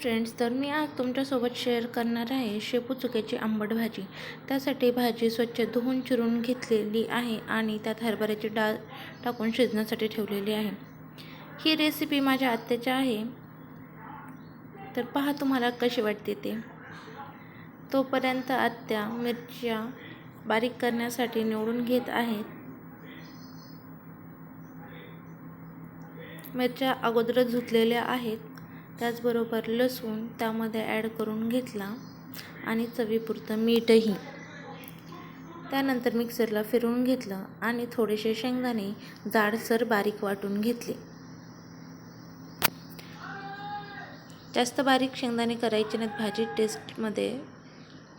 Friends तर मी आज तुमच्यासोबत शेअर करणार आहे शेपू चुक्याची आंबट भाजी. त्यासाठी भाजी स्वच्छ धुवून चिरून घेतलेली आहे आणि त्यात हरभऱ्याची डाळ टाकून शिजण्यासाठी ठेवलेली आहे. ही रेसिपी माझ्या आत्याची आहे. तर पहा तुम्हाला कशी वाटते ते. तोपर्यंत आत्या मिरच्या बारीक करण्यासाठी निवडून घेत आहेत मिरच्या अगोदरच धुतलेल्या आहेत. त्याचबरोबर लसूण त्यामध्ये ॲड करून घेतला आणि चवीपुरतं मीठही. त्यानंतर मिक्सरला फिरवून घेतलं आणि थोडेसे शेंगदाणे जाडसर बारीक वाटून घेतले. जास्त बारीक शेंगदाणे करायचे नाहीत भाजी टेस्टमध्ये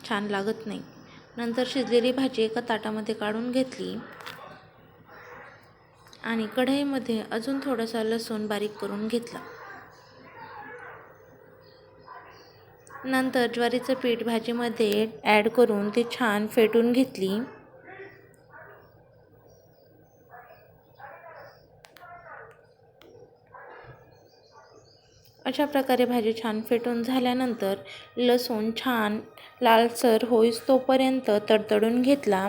छान लागत नाही. नंतर शिजलेली भाजी एका ताटामध्ये काढून घेतली आणि कढईमध्ये अजून थोडासा लसूण बारीक करून घेतला. नंतर ज्वारीचं पीठ भाजीमध्ये ॲड करून ती छान फेटून घेतली. अशा प्रकारे भाजी छान फेटून झाल्यानंतर लसूण छान लालसर होईस तोपर्यंत तडतडून घेतला.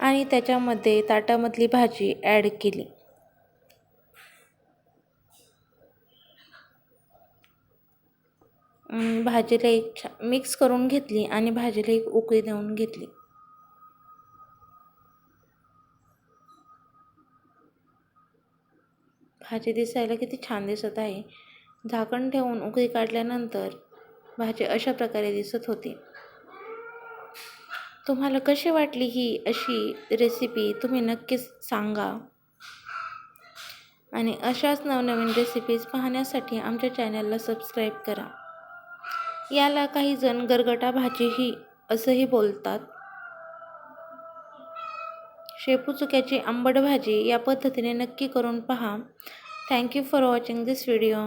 आणि त्याच्यामध्ये ताटामधली भाजी ॲड केली. भाजीला एक छा मिक्स करून घेतली आणि भाजीला एक उकळी देऊन घेतली. भाजी दिसायला किती छान दिसत आहे. झाकण ठेवून उकळी काढल्यानंतर भाजी अशा प्रकारे दिसत होती. तुम्हाला कशी वाटली ही अशी रेसिपी तुम्ही नक्कीच सांगा. आणि अशाच नवनवीन रेसिपीज पाहण्यासाठी आमच्या चॅनलला सबस्क्राईब करा. याला काही जण गरगटा भाजीही असंही बोलतात. शेपू चुक्याची आंबट भाजी या पद्धतीने नक्की करून पहा. Thank you for watching this video